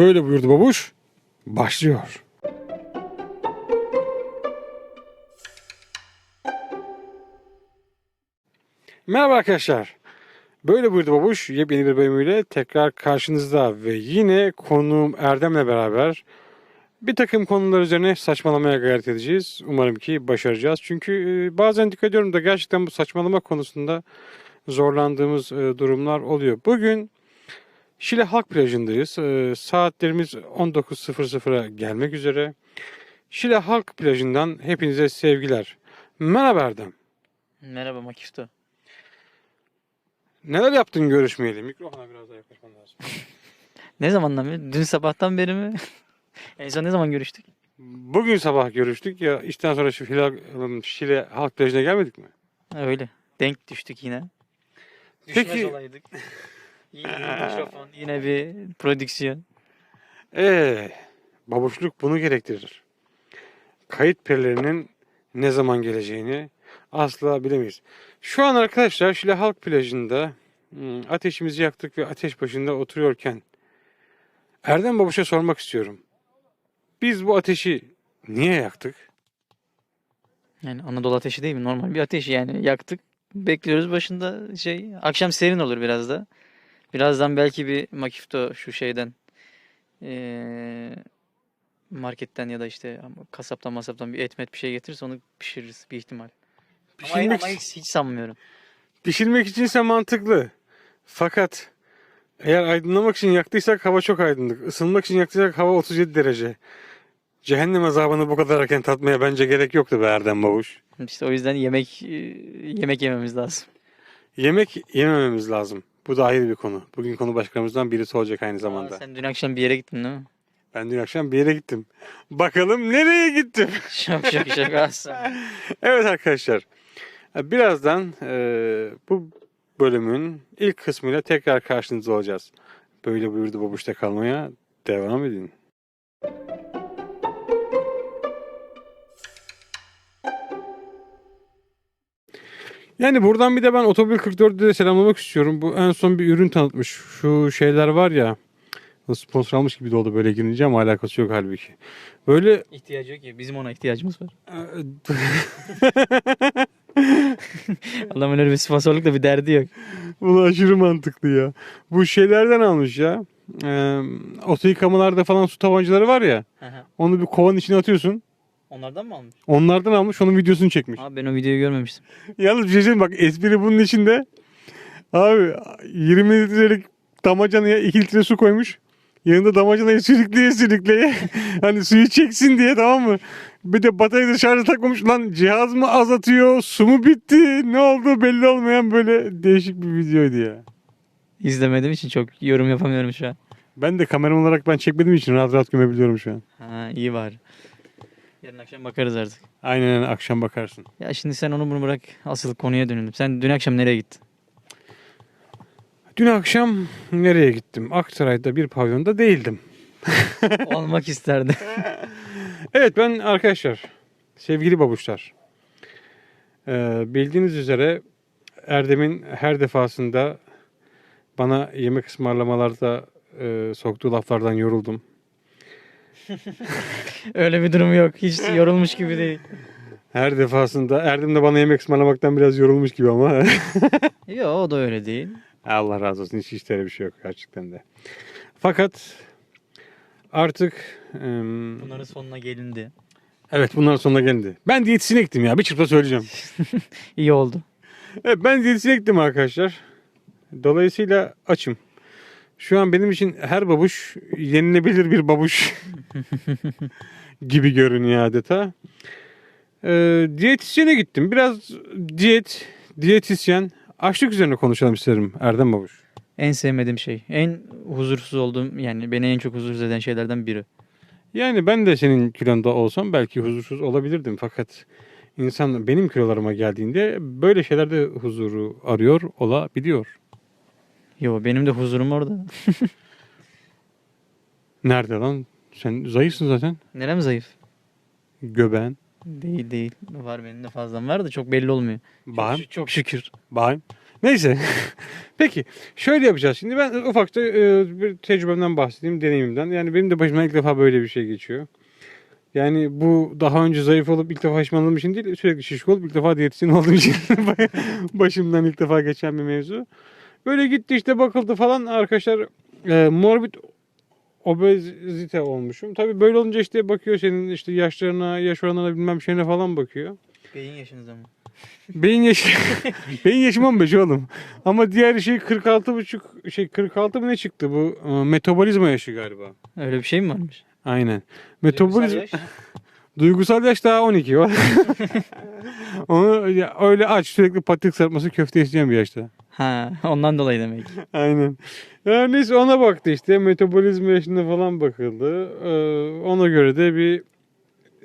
Böyle buyurdu babuş. Başlıyor. Merhaba arkadaşlar. Böyle buyurdu babuş. Yepyeni bir bölümüyle tekrar karşınızda ve yine konuğum Erdem'le beraber bir takım konular üzerine saçmalamaya gayret edeceğiz. Umarım ki başaracağız. Çünkü e, bazen dikkat ediyorum da gerçekten bu saçmalama konusunda zorlandığımız e, durumlar oluyor. Bugün Şile Halk Plajı'ndayız. E, Saatlerimiz 19.00'a gelmek üzere. Şile Halk Plajı'ndan hepinize sevgiler. Merhaba Erdem. Merhaba Makifto. Neler yaptın görüşmeyeli? Mikrofona biraz daha yaklaşman lazım. Ne zamandan beri? Dün sabahtan beri mi? en son ne zaman görüştük? Bugün sabah görüştük ya işten sonra şu Hilal, Şile Halk Plajı'na gelmedik mi? Öyle. Denk düştük yine. Peki- Düşmez olaydık. yine bir mikrofon, yine bir prodüksiyon. Ee, babuşluk bunu gerektirir. Kayıt perilerinin ne zaman geleceğini asla bilemeyiz. Şu an arkadaşlar Şile Halk Plajı'nda hmm, ateşimizi yaktık ve ateş başında oturuyorken Erdem Babuş'a sormak istiyorum. Biz bu ateşi niye yaktık? Yani Anadolu ateşi değil mi? Normal bir ateş yani. Yaktık. Bekliyoruz başında şey. Akşam serin olur biraz da. Birazdan belki bir Makifto şu şeyden eee, marketten ya da işte kasaptan masaptan bir etmet bir şey getirirse onu pişiririz bir ihtimal. Pişirmek, ama hiç, hiç sanmıyorum. pişirmek içinse mantıklı. Fakat eğer aydınlamak için yaktıysak hava çok aydınlık. Isınmak için yaktıysak hava 37 derece. Cehennem azabını bu kadar erken tatmaya bence gerek yoktu be Erdem Babuş. İşte o yüzden yemek yemek yememiz lazım. Yemek yemememiz lazım. Bu da ayrı bir konu. Bugün konu başkanımızdan birisi olacak aynı Aa, zamanda. sen dün akşam bir yere gittin değil mi? Ben dün akşam bir yere gittim. Bakalım nereye gittim? Şok şok şok aslında. evet arkadaşlar. Birazdan eee, bu bölümün ilk kısmıyla tekrar karşınızda olacağız. Böyle buyurdu babuşta kalmaya devam edin. Yani buradan bir de ben Otomobil 44'ü de selamlamak istiyorum. Bu en son bir ürün tanıtmış. Şu şeyler var ya. Sponsor almış gibi de oldu böyle girince ama alakası yok halbuki. Böyle İhtiyacı yok ki. Bizim ona ihtiyacımız var. Adamın öyle bir sponsorlukla bir derdi yok. Bu aşırı mantıklı ya. Bu şeylerden almış ya. Ee, oto yıkamalarda falan su tabancaları var ya. Onu bir kovanın içine atıyorsun. Onlardan mı almış? Onlardan almış onun videosunu çekmiş. Abi ben o videoyu görmemiştim. Yalnız bir şey söyleyeyim bak espri bunun içinde. Abi 20 litrelik damacanaya 2 litre su koymuş. Yanında damacanayı sürükleye sürükleye hani suyu çeksin diye tamam mı? Bir de bataryayı da şarja takmamış. Lan cihaz mı azatıyor? Su mu bitti? Ne oldu belli olmayan böyle değişik bir videoydu ya. İzlemediğim için çok yorum yapamıyorum şu an. Ben de kameraman olarak ben çekmediğim için rahat rahat gömebiliyorum şu an. Ha iyi var. Yarın akşam bakarız artık. Aynen akşam bakarsın. Ya şimdi sen onu bunu bırak. Asıl konuya dönelim. Sen dün akşam nereye gittin? Dün akşam nereye gittim? Aksaray'da bir pavyonda değildim. Olmak isterdi. Evet ben arkadaşlar, sevgili babuşlar. Ee, bildiğiniz üzere Erdem'in her defasında bana yemek ısmarlamalarda e, soktuğu laflardan yoruldum. öyle bir durum yok. Hiç yorulmuş gibi değil. Her defasında Erdem de bana yemek ısmarlamaktan biraz yorulmuş gibi ama Yok o da öyle değil. Allah razı olsun hiç işte öyle bir şey yok gerçekten de. Fakat artık em, Bunların sonuna gelindi. evet bunların sonuna geldi. Ben diyetisyene gittim ya bir çırpta söyleyeceğim. İyi oldu. Evet ben diyetisyene gittim arkadaşlar. Dolayısıyla açım. Şu an benim için her babuş yenilebilir bir babuş gibi görünüyor adeta. Ee, diyetisyene gittim. Biraz diyet, diyetisyen, açlık üzerine konuşalım isterim Erdem babuş. En sevmediğim şey. En huzursuz olduğum yani beni en çok huzursuz eden şeylerden biri. Yani ben de senin kilonda olsam belki huzursuz olabilirdim. Fakat insan benim kilolarıma geldiğinde böyle şeylerde huzuru arıyor olabiliyor. Yo benim de huzurum orada. Nerede lan? Sen zayıfsın zaten. Nerem zayıf? Göben. Değil değil. Var benim de fazlam var da çok belli olmuyor. Bağım. Çok, çok şükür. Bağım. Neyse. Peki şöyle yapacağız. Şimdi ben ufakta e, bir tecrübemden bahsedeyim, deneyimimden. Yani benim de başıma ilk defa böyle bir şey geçiyor. Yani bu daha önce zayıf olup ilk defa şişmanladığım için değil, sürekli şişko olup ilk defa diyetisyen olduğum için başımdan ilk defa geçen bir mevzu. Böyle gitti işte bakıldı falan arkadaşlar e, morbid obezite olmuşum. Tabii böyle olunca işte bakıyor senin işte yaşlarına, yaş oranlarına bilmem şeyine falan bakıyor. Beyin yaşınıza mı? Beyin yaşı beyin yaşım 15 oğlum. Ama diğer şey 46 buçuk şey 46 mı ne çıktı bu metabolizma yaşı galiba. Öyle bir şey mi varmış? Aynen. Metabolizma Duygusal yaş. daha 12 var. Onu ya, öyle aç sürekli patik sarması köfte isteyen bir yaşta. Ha, ondan dolayı demek. Aynen. Ya neyse ona baktı işte metabolizma yaşına falan bakıldı. Ee, ona göre de bir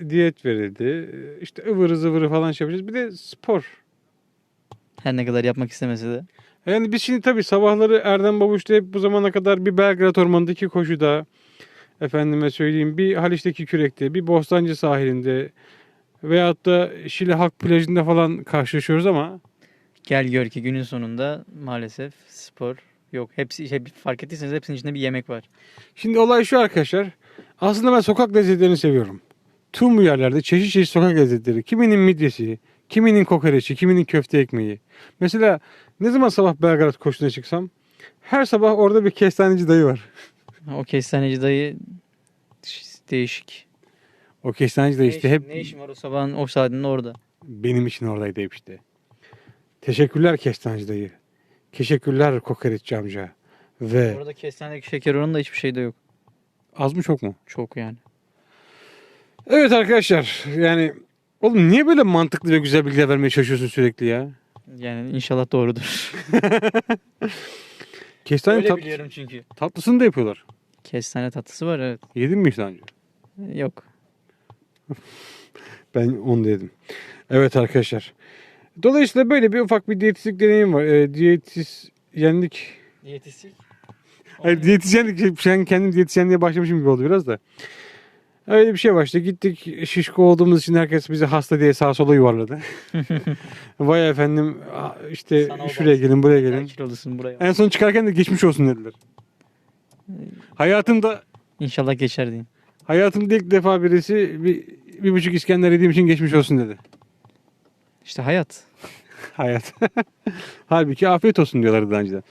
diyet verildi. İşte ıvırı zıvırı falan şey yapacağız. Bir de spor. Her ne kadar yapmak istemese de. Yani biz şimdi tabii sabahları Erdem Babuş'ta hep bu zamana kadar bir Belgrad Ormanı'ndaki koşuda, efendime söyleyeyim bir Haliç'teki kürekte, bir Bostancı sahilinde veyahut da Şile Halk Plajı'nda falan karşılaşıyoruz ama Gel gör ki günün sonunda maalesef spor yok. Hepsi hep fark ettiyseniz hepsinin içinde bir yemek var. şimdi olay şu arkadaşlar. Aslında ben sokak lezzetlerini seviyorum. Tüm bu yerlerde çeşit çeşit sokak lezzetleri. Kiminin midyesi, kiminin kokoreçi, kiminin köfte ekmeği. Mesela ne zaman sabah Belgrad koşusuna çıksam her sabah orada bir kestaneci dayı var. O kestaneci dayı değişik. O kestaneci dayı işte ne, hep ne işin var o sabahın o saatinde orada? Benim için oradaydı hep işte. Teşekkürler Kestancı dayı. Teşekkürler kokoreççi amca. Ve Orada kestanedeki şeker oranı da hiçbir şeyde yok. az mı çok mu? Çok yani. Evet arkadaşlar yani oğlum niye böyle mantıklı ve güzel bilgiler vermeye çalışıyorsun sürekli ya? Yani inşallah doğrudur. Kestane Öyle tat- biliyorum çünkü. tatlısını da yapıyorlar. Kestane tatlısı var evet. Yedin mi hiç daha önce? Yok. Ben onu da yedim. Evet arkadaşlar. Dolayısıyla böyle bir ufak bir diyetislik deneyim var. E, diyetisyenlik Diyetistik. Hayır diyetisyenlik, sen kendim diyetisyenliğe başlamışım gibi oldu biraz da. Öyle bir şey başladı. Gittik şişko olduğumuz için herkes bizi hasta diye sağa sola yuvarladı. Vay efendim işte Sana şuraya gelin buraya gelin. kilolusun buraya. En son çıkarken de geçmiş olsun dediler. Hayatımda İnşallah geçer diyeyim. hayatımda ilk defa birisi bir, bir buçuk İskender yediğim için geçmiş olsun dedi. İşte hayat. Hayat. Halbuki afiyet olsun diyorlardı daha önceden.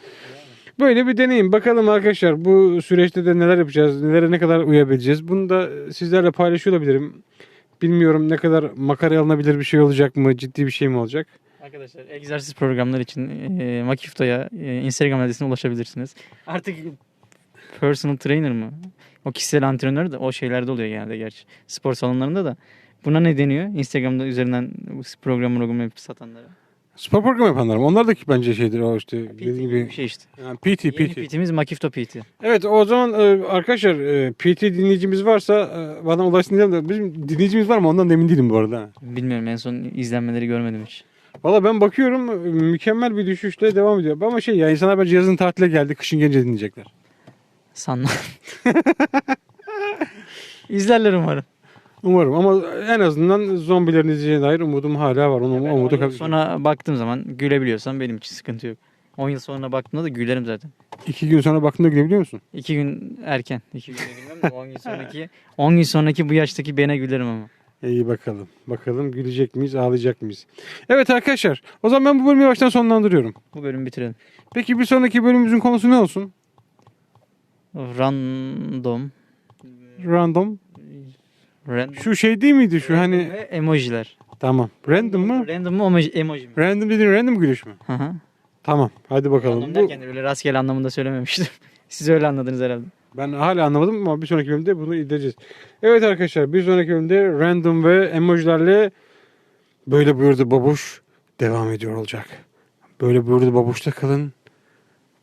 Böyle bir deneyim. Bakalım arkadaşlar bu süreçte de neler yapacağız, nelere ne kadar uyabileceğiz. Bunu da sizlerle paylaşıyor olabilirim. Bilmiyorum ne kadar makara alınabilir bir şey olacak mı, ciddi bir şey mi olacak? Arkadaşlar egzersiz programları için e, Makifto'ya e, Instagram adresine ulaşabilirsiniz. Artık personal trainer mı? O kişisel antrenör de o şeylerde oluyor genelde gerçi. Spor salonlarında da. Buna ne deniyor? Instagram'da üzerinden program program yapıp satanlara. Spor programı yapanlar mı? Onlar da ki bence şeydir o işte PT dediğim gibi şey işte. Yani PT, Yeni PT. PT'miz Makifto PT. Evet o zaman e, arkadaşlar e, PT dinleyicimiz varsa e, bana ulaşsın diyeceğim de bizim dinleyicimiz var mı ondan da emin değilim bu arada. Bilmiyorum en son izlenmeleri görmedim hiç. Valla ben bakıyorum e, mükemmel bir düşüşle devam ediyor. Ama şey ya insanlar bence yazın tatile geldi kışın gelince dinleyecekler. Sanmam. İzlerler umarım. Umarım ama en azından zombilerin izleyeceğine dair umudum hala var. Onu, Ben umudu 10 yıl kabul sonra baktığım zaman gülebiliyorsam benim için sıkıntı yok. 10 yıl sonra baktığımda da gülerim zaten. İki gün sonra baktığında gülebiliyor musun? 2 gün erken. 2 gün gülmem de 10 gün sonraki 10 gün sonraki bu yaştaki bene gülerim ama. İyi bakalım. Bakalım gülecek miyiz, ağlayacak mıyız? Evet arkadaşlar. O zaman ben bu bölümü baştan sonlandırıyorum. Bu bölümü bitirelim. Peki bir sonraki bölümümüzün konusu ne olsun? Random. Random. Random. Şu şey değil miydi şu hani? Ve emojiler. Tamam. Random mı? Random mu emoji, emoji mi? Random dediğin random gülüş mü? Hı hı. Tamam. Hadi bakalım. Random derken de öyle rastgele anlamında söylememiştim. Siz öyle anladınız herhalde. ben hala anlamadım ama bir sonraki bölümde bunu izleyeceğiz. Evet arkadaşlar bir sonraki bölümde random ve emojilerle böyle buyurdu babuş devam ediyor olacak. Böyle buyurdu babuşta kalın.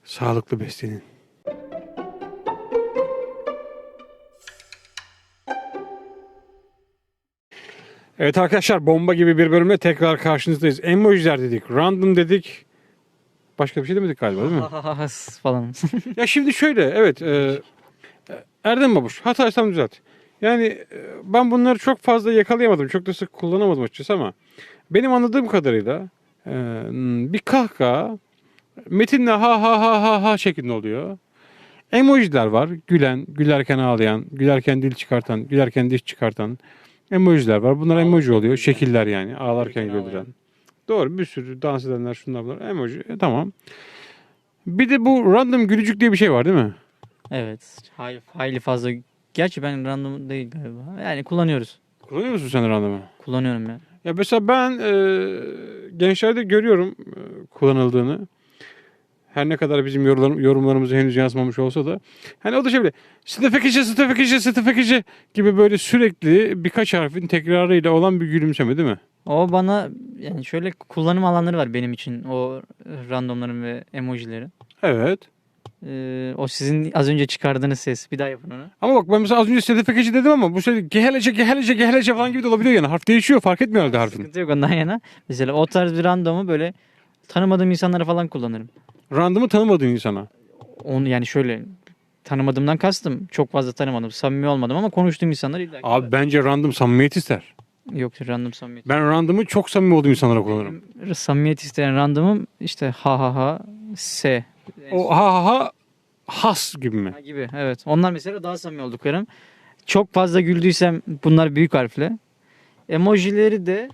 Sağlıklı beslenin. Evet arkadaşlar bomba gibi bir bölümle tekrar karşınızdayız. Emojiler dedik, random dedik. Başka bir şey demedik galiba değil mi? falan. Ya şimdi şöyle evet e, Erdem Babuş hataysam düzelt. Yani e, ben bunları çok fazla yakalayamadım. Çok da sık kullanamadım açıkçası ama benim anladığım kadarıyla e, bir kahkaha Metinle ha ha ha ha ha şeklinde oluyor. Emojiler var. Gülen, gülerken ağlayan, gülerken dil çıkartan, gülerken diş çıkartan emojiler var. Bunlar emoji oluyor. Şekiller yani. Ağlarken güldüren. Doğru. Bir sürü dans edenler şunlar bunlar. Emoji. E, tamam. Bir de bu random gülücük diye bir şey var değil mi? Evet. Hayli, hayli fazla. Gerçi ben random değil galiba. Yani kullanıyoruz. Kullanıyor musun sen random'ı? Kullanıyorum ya. Ya mesela ben e, gençlerde görüyorum e, kullanıldığını. Her ne kadar bizim yorumlarım, yorumlarımıza henüz yansımamış olsa da. Hani o da şey böyle stefekici, stefekici, stefekici gibi böyle sürekli birkaç harfin tekrarıyla olan bir gülümseme değil mi? O bana yani şöyle kullanım alanları var benim için o randomların ve emojilerin. Evet. Ee, o sizin az önce çıkardığınız ses. Bir daha yapın onu. Ama bak ben mesela az önce stefekici dedim ama bu şey gehelece, gehelece, gehelece falan gibi de olabiliyor yani. Harf değişiyor fark etmiyor herhalde harfin. Sıkıntı yok ondan yana. Mesela o tarz bir randomu böyle tanımadığım insanlara falan kullanırım. Random'ı tanımadığın insana. Onu yani şöyle tanımadığımdan kastım. Çok fazla tanımadım. Samimi olmadım ama konuştuğum insanlar illa Abi var. bence random samimiyet ister. Yok random samimiyet. Ben random'ı çok samimi olduğum insanlara kullanırım. Benim samimiyet isteyen randomum işte ha ha ha s. O ha ha ha has gibi mi? Ha gibi evet. Onlar mesela daha samimi olduklarım. Çok fazla güldüysem bunlar büyük harfle. Emojileri de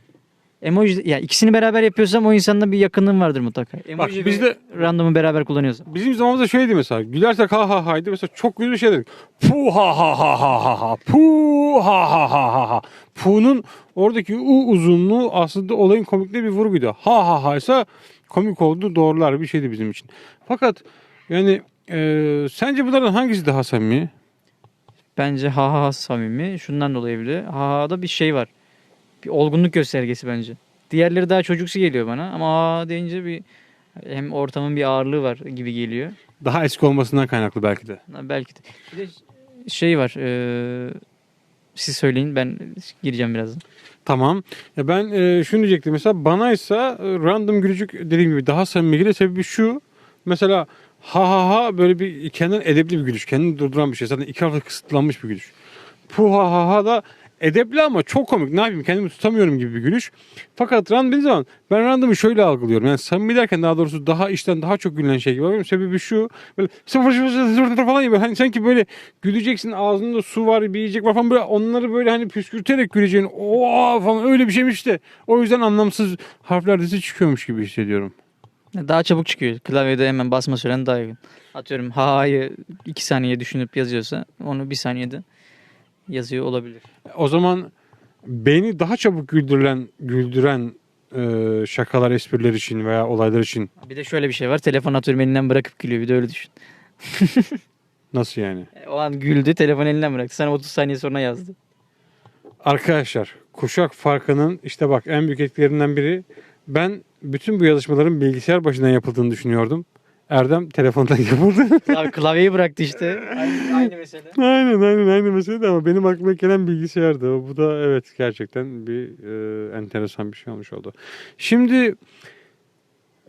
emoji ya ikisini beraber yapıyorsam o insanda bir yakınlığım vardır mutlaka. Emoji biz ve de- randomu beraber kullanıyorsam. Bizim zamanımızda şöyleydi mesela. Gülersek ha ha haydi. Mesela çok güldüğü şey dedik. Pu ha ha ha ha ha ha. Pu ha ha ha ha ha. Pu'nun oradaki u uzunluğu aslında olayın komikliğe bir vurguydu. Ha ha ha ise komik oldu doğrular bir şeydi bizim için. Fakat yani e, sence bunlardan hangisi daha samimi? Bence ha ha ha samimi. Şundan dolayı bile ha ha'da bir şey var. Bir olgunluk göstergesi bence. Diğerleri daha çocuksu geliyor bana ama ha deyince bir hem ortamın bir ağırlığı var gibi geliyor. Daha eski olmasından kaynaklı belki de. Ha, Belki de. Bir de şey var. eee, siz söyleyin ben gireceğim birazdan. Tamam. Ya ben e, şunu diyecektim. Mesela bana ise e, random gülücük dediğim gibi daha samimi geliyor. Sebebi şu. Mesela ha ha ha böyle bir kendinden edepli bir gülüş. Kendini durduran bir şey. Zaten iki harfle kısıtlanmış bir gülüş. Pu ha ha ha da edepli ama çok komik. Ne yapayım kendimi tutamıyorum gibi bir gülüş. Fakat random dediğim zaman ben random'ı şöyle algılıyorum. Yani samimi derken daha doğrusu daha işten daha çok gülünen şey gibi. Bakıyorum. Sebebi şu. Böyle sıfır sıfır sıfır falan gibi. Hani sanki böyle güleceksin ağzında su var bir yiyecek var falan böyle onları böyle hani püskürterek güleceğin ooo falan öyle bir şeymiş de o yüzden anlamsız harfler dizisi çıkıyormuş gibi hissediyorum. Daha çabuk çıkıyor. Klavyede hemen basma süren daha yakın. Atıyorum ha ha'yı 2 saniye düşünüp yazıyorsa onu bir saniyede yazıyor olabilir. O zaman beni daha çabuk güldüren güldüren e, şakalar espriler için veya olaylar için Bir de şöyle bir şey var. Telefon atıyorum elinden bırakıp gülüyor. Bir de öyle düşün. nasıl yani? O an güldü telefonu elinden bıraktı. Sana 30 saniye sonra yazdı. Arkadaşlar kuşak farkının işte bak en büyük etkilerinden biri ben bütün bu yazışmaların bilgisayar başından yapıldığını düşünüyordum. Erdem telefondan yapıldı. Klav- klavyeyi bıraktı işte. Aynı, aynı mesele. aynen aynen aynı mesele de ama benim aklıma gelen bilgisayardı. Bu da evet gerçekten bir e, enteresan bir şey olmuş oldu. Şimdi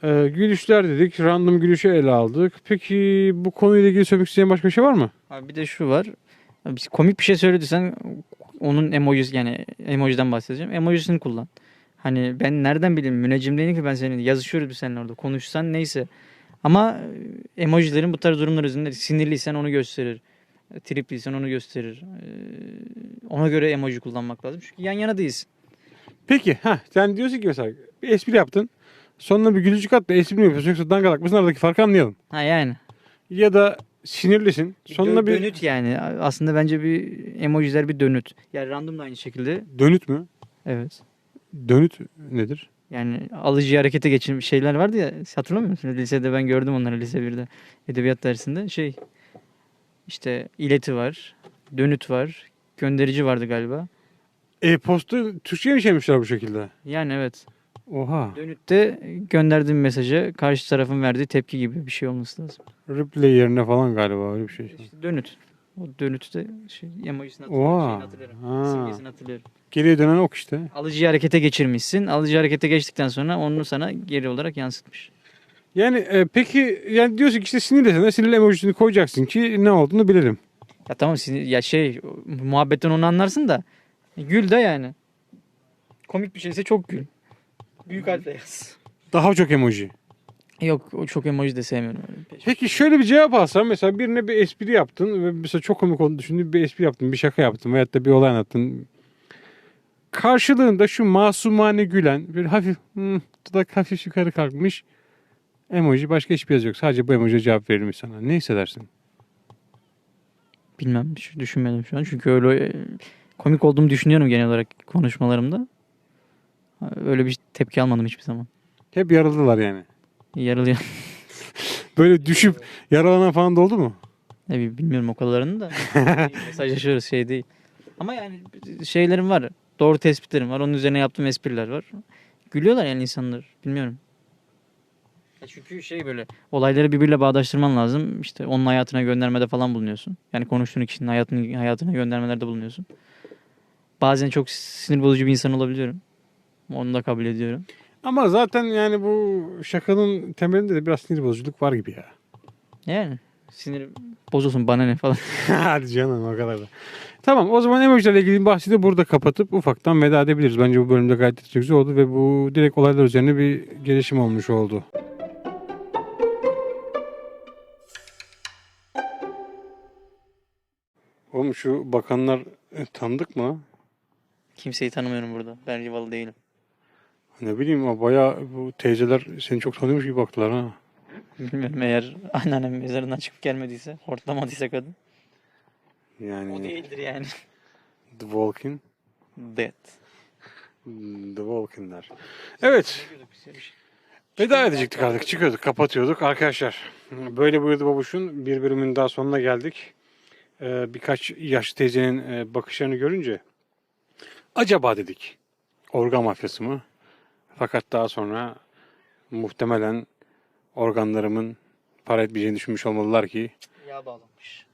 e, gülüşler dedik. Random gülüşü ele aldık. Peki bu konuyla ilgili söylemek istediğin başka bir şey var mı? Abi bir de şu var. Abi biz komik bir şey söylediysen onun emojisi yani emojiden bahsedeceğim. Emojisini kullan. Hani ben nereden bileyim müneccim değilim ki ben senin yazışıyoruz biz seninle orada konuşsan neyse. Ama e, emojilerin bu tarz durumlar üzerinde sinirliysen onu gösterir. Tripliysen onu gösterir. Ee, Ona göre emoji kullanmak lazım. Çünkü yan yana değilsin. Peki ha sen diyorsun ki mesela bir espri yaptın. Sonuna bir gülücük at da espri mi yapıyorsun yoksa dangalak mısın aradaki farkı anlayalım. Ha yani. Ya da sinirlisin. Sonuna Dö- bir dönüt yani. Aslında bence bir emojiler bir dönüt. Yani random da aynı şekilde. dönüt mü? Evet. Dönüt nedir? Yani alıcı harekete geçirmiş şeyler vardı ya hatırlamıyor musun? Lisede ben gördüm onları lise 1'de edebiyat dersinde. Şey işte ileti var, dönüt var, gönderici vardı galiba. E-posta Türkçe'ye mi çevirmişler bu şekilde? Yani evet. Oha. Dönütte gönderdiğim mesaja karşı tarafın verdiği tepki gibi bir şey olması lazım. Replay yerine falan galiba öyle bir şey. İşte dönüt. O dönütte şey, emojisini hatırlıyorum. Oha. Şeyini hatırlıyorum. Ha. Simgesini hatırlıyorum. Geriye dönen ok işte. Alıcıyı harekete geçirmişsin. Alıcı harekete geçtikten sonra onu sana geri olarak yansıtmış. Yani e, peki yani diyorsun ki işte sinirlesen de sinirli emojisini koyacaksın ki ne olduğunu bilelim. Ya tamam sinir, ya şey muhabbetten onu anlarsın da gül de yani. Komik bir şeyse çok gül. Büyük harfle yaz. Daha çok emoji. Yok o çok emoji de sevmiyorum. Peki şöyle bir cevap alsam mesela birine bir espri yaptın ve mesela çok komik olduğunu düşündüğün bir espri yaptın, bir şaka yaptın veyahut da bir olay anlattın. Karşılığında şu masumane gülen, bir hafif hmm, dudak hafif yukarı kalkmış emoji başka hiçbir yazı yok. Sadece bu emojiye cevap verir mi sana? Ne hissedersin? Bilmem hiç düşünmedim şu an. Çünkü öyle e, komik olduğumu düşünüyorum genel olarak konuşmalarımda. Öyle bir tepki almadım hiçbir zaman. Hep yaralılar yani. Yaralıyor. Böyle düşüp yaralanan falan da oldu mu? Ne bileyim, bilmiyorum o kadarını da. Mesajlaşıyoruz şey değil. Ama yani şeylerim var. Doğru tespitlerim var. Onun üzerine yaptığım espriler var. Gülüyorlar yani insanlar. Bilmiyorum. Ya çünkü şey böyle olayları birbiriyle bağdaştırman lazım. İşte onun hayatına göndermede falan bulunuyorsun. Yani konuştuğun kişinin hayatını, hayatına göndermelerde bulunuyorsun. Bazen çok sinir bozucu bir insan olabiliyorum. Onu da kabul ediyorum. Ama zaten yani bu şakanın temelinde de biraz sinir bozuculuk var gibi ya. Yani sinir bozulsun bana ne falan. Hadi canım o kadar da. Tamam o zaman emojilerle ilgili bahsi de burada kapatıp ufaktan veda edebiliriz. Bence bu bölümde gayet güzel oldu ve bu direkt olaylar üzerine bir gelişim olmuş oldu. Oğlum şu bakanlar e, tanıdık mı? Kimseyi tanımıyorum burada. Ben rival değilim. Ne bileyim o bayağı bu teyzeler seni çok tanıyormuş gibi baktılar ha. Bilmiyorum eğer anneannem mezarından çıkıp gelmediyse, hortlamadıysa kadın. O Yani değildir yani. The Walking. Dead. The Walking'ler. Evet. Veda edecektik artık. Çıkıyorduk, kapatıyorduk. Arkadaşlar böyle buyurdu babuşun bir bölümün daha sonuna geldik. Ee, birkaç yaşlı teyzenin e, bakışlarını görünce acaba dedik organ mafyası mı? Fakat daha sonra muhtemelen organlarımın para etmeyeceğini düşünmüş olmalılar ki Yağ bağlamış.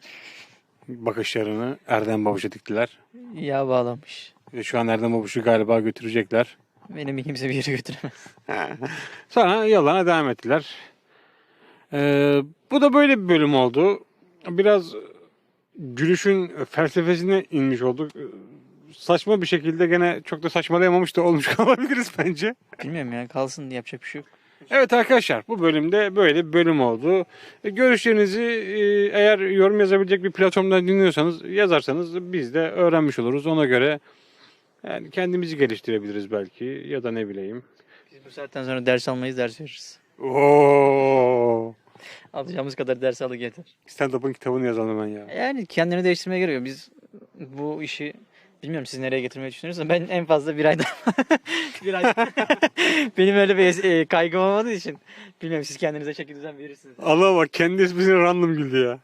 bakışlarını Erdem Babuş'a diktiler. Yağ bağlamış. Ve şu an Erdem Babuş'u galiba götürecekler. Beni kimse bir yere götüremez. Sonra yollarına devam ettiler. Ee, bu da böyle bir bölüm oldu. Biraz gülüşün felsefesine inmiş olduk. Saçma bir şekilde gene çok da saçmalayamamış da olmuş olabiliriz bence. Bilmiyorum ya kalsın yapacak bir şey yok. Evet arkadaşlar bu bölümde böyle bir bölüm oldu. E, Görüşlerinizi e, eğer yorum yazabilecek bir platformdan dinliyorsanız yazarsanız biz de öğrenmiş oluruz. Ona göre yani kendimizi geliştirebiliriz belki ya da ne bileyim. Biz bu saatten sonra ders almayız ders veririz. Oo. Alacağımız kadar ders aldık yeter. Stand-up'ın kitabını yazalım hemen ya. Yani kendini değiştirmeye gerek yok. Biz bu işi bilmiyorum siz nereye getirmeyi düşünüyorsunuz. Ben en fazla bir ayda bir ay benim öyle bir e, kaygım olmadığı için bilmiyorum siz kendinize şekil düzen verirsiniz Allah bak kendi ismini random güldü ya.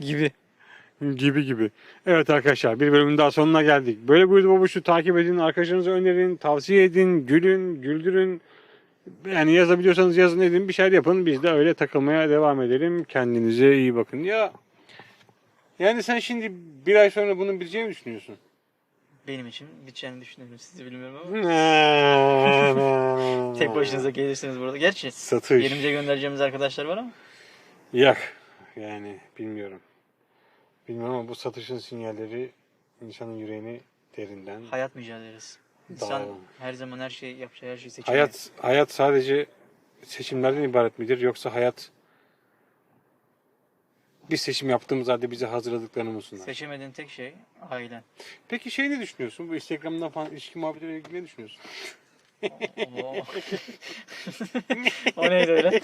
gibi. gibi gibi. Evet arkadaşlar bir bölümün daha sonuna geldik. Böyle buydu babuşu takip edin, arkadaşlarınıza önerin, tavsiye edin, gülün, güldürün. Yani yazabiliyorsanız yazın edin bir şeyler yapın. Biz de öyle takılmaya devam edelim. Kendinize iyi bakın. Ya yani sen şimdi bir ay sonra bunun biteceğini düşünüyorsun? Benim için biteceğini düşünüyorum. Sizi bilmiyorum ama. Tek başınıza gelirsiniz burada. Gerçi Satış. yerimize göndereceğimiz arkadaşlar var ama. Yak. Yani bilmiyorum. Bilmiyorum ama bu satışın sinyalleri insanın yüreğini derinden. Hayat mücadelesi. İnsan Dağılım. her zaman her şeyi yapacağı her şeyi seçemiyor. Hayat hayat sadece seçimlerden ibaret midir yoksa hayat bir seçim yaptığımız halde bize hazırladıklarını mı sunar? Seçemediğin tek şey ailen. Peki şey ne düşünüyorsun? Bu Instagram'dan falan ilişki muhabbetiyle ilgili ne düşünüyorsun? O neydi öyle?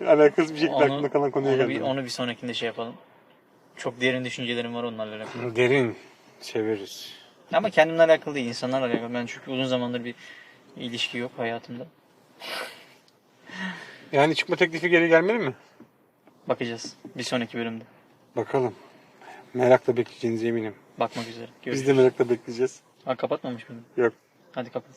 Alakasız bir şekilde aklımda kalan konuya onu bir, onu bir sonrakinde şey yapalım. Çok derin düşüncelerim var onlarla alakalı. Derin severiz. Ama kendimle alakalı değil, insanlarla alakalı. Ben çünkü uzun zamandır bir ilişki yok hayatımda. Yani çıkma teklifi geri gelmeli mi? Bakacağız bir sonraki bölümde. Bakalım. Merakla bekleyeceğinize eminim. Bakmak üzere. Biz Görüşürüz. de merakla bekleyeceğiz. Ha kapatmamış mıyım? Yok. Hadi kapat.